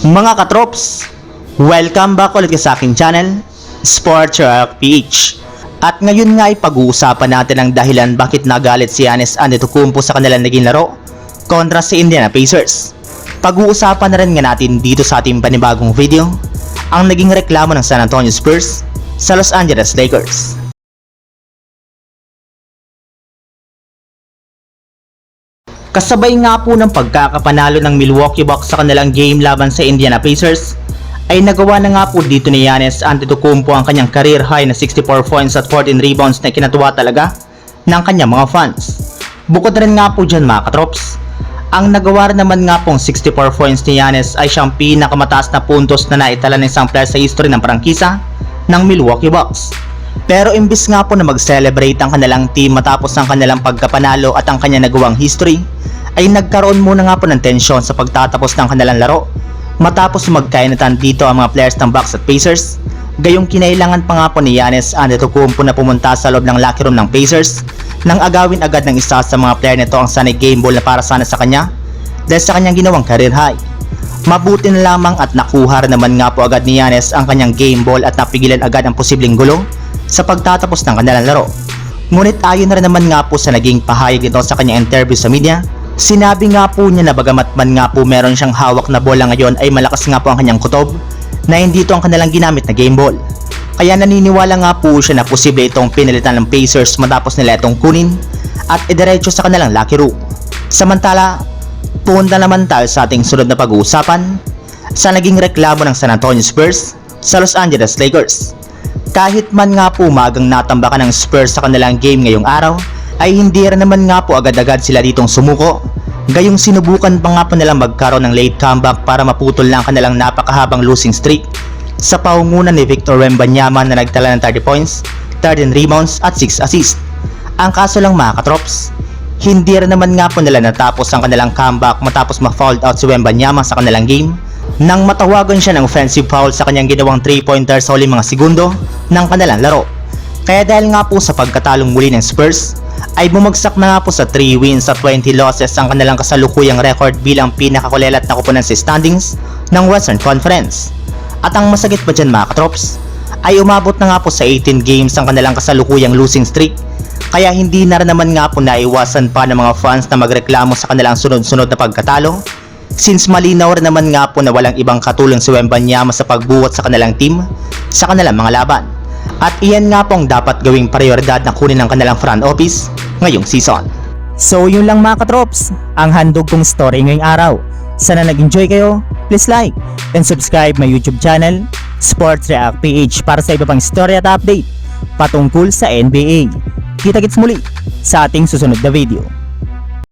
Mga katrops, welcome back ulit sa aking channel, Sports Rock PH. At ngayon nga ay pag-uusapan natin ang dahilan bakit nagalit si Giannis Antetokounmpo sa kanilang naging laro kontra sa Indiana Pacers. Pag-uusapan na rin nga natin dito sa ating panibagong video ang naging reklamo ng San Antonio Spurs sa Los Angeles Lakers. Kasabay nga po ng pagkakapanalo ng Milwaukee Bucks sa kanilang game laban sa Indiana Pacers, ay nagawa na nga po dito ni Giannis Antetokounmpo ang kanyang career high na 64 points at 14 rebounds na kinatuwa talaga ng kanyang mga fans. Bukod rin nga po dyan mga katrops, ang nagawa rin naman nga pong 64 points ni Giannis ay siyang pinakamataas na puntos na naitala ng isang player sa history ng prangkisa ng Milwaukee Bucks. Pero imbis nga po na mag-celebrate ang kanilang team matapos ang kanilang pagkapanalo at ang kanya nagawang history, ay nagkaroon muna nga po ng tensyon sa pagtatapos ng kanilang laro matapos magkainatan dito ang mga players ng Bucks at Pacers. Gayong kinailangan pa nga po ni Giannis Antetokounmpo na pumunta sa loob ng locker room ng Pacers nang agawin agad ng isa sa mga player nito ang Sunny Game Ball na para sana sa kanya dahil sa kanyang ginawang career high. Mabuti na lamang at nakuha naman nga po agad ni Giannis ang kanyang game ball at napigilan agad ang posibleng gulo sa pagtatapos ng kanilang laro. Ngunit ayon na rin naman nga po sa naging pahayag nito sa kanyang interview sa media, sinabi nga po niya na bagamat man nga po meron siyang hawak na bola ngayon ay malakas nga po ang kanyang kutob na hindi ito ang kanilang ginamit na game ball. Kaya naniniwala nga po siya na posible itong pinalitan ng Pacers matapos nila itong kunin at idiretso sa kanilang lucky room. Samantala, punta naman tayo sa ating sunod na pag-uusapan sa naging reklamo ng San Antonio Spurs sa Los Angeles Lakers. Kahit man nga po magang natambakan ng Spurs sa kanilang game ngayong araw, ay hindi rin naman nga po agad-agad sila ditong sumuko. Gayong sinubukan pa nga po nilang magkaroon ng late comeback para maputol lang kanilang napakahabang losing streak sa paungunan ni Victor Wembanyama na nagtala ng 30 points, 13 rebounds at 6 assists. Ang kaso lang mga katrops, hindi rin naman nga po nila natapos ang kanilang comeback matapos ma-fouled out si Wembanyama sa kanilang game nang matawagan siya ng offensive foul sa kanyang ginawang 3-pointer sa huling mga segundo ng kanilang laro. Kaya dahil nga po sa pagkatalong muli ng Spurs, ay bumagsak na nga po sa 3 wins at 20 losses ang kanilang kasalukuyang record bilang pinakakulelat na kupunan sa standings ng Western Conference. At ang masagit pa dyan mga katrops, ay umabot na nga po sa 18 games ang kanilang kasalukuyang losing streak kaya hindi na rin naman nga po naiwasan pa ng mga fans na magreklamo sa kanilang sunod-sunod na pagkatalo since malinaw rin naman nga po na walang ibang katulong si Wembanyama sa pagbuhat sa kanilang team sa kanilang mga laban. At iyan nga pong dapat gawing prioridad na kunin ng kanilang front office ngayong season. So yun lang mga katrops, ang handog kong story ngayong araw. Sana nag-enjoy kayo, please like and subscribe my YouTube channel, Sports React PH para sa iba pang story at update patungkol sa NBA. Kita-kits muli sa ating susunod na video.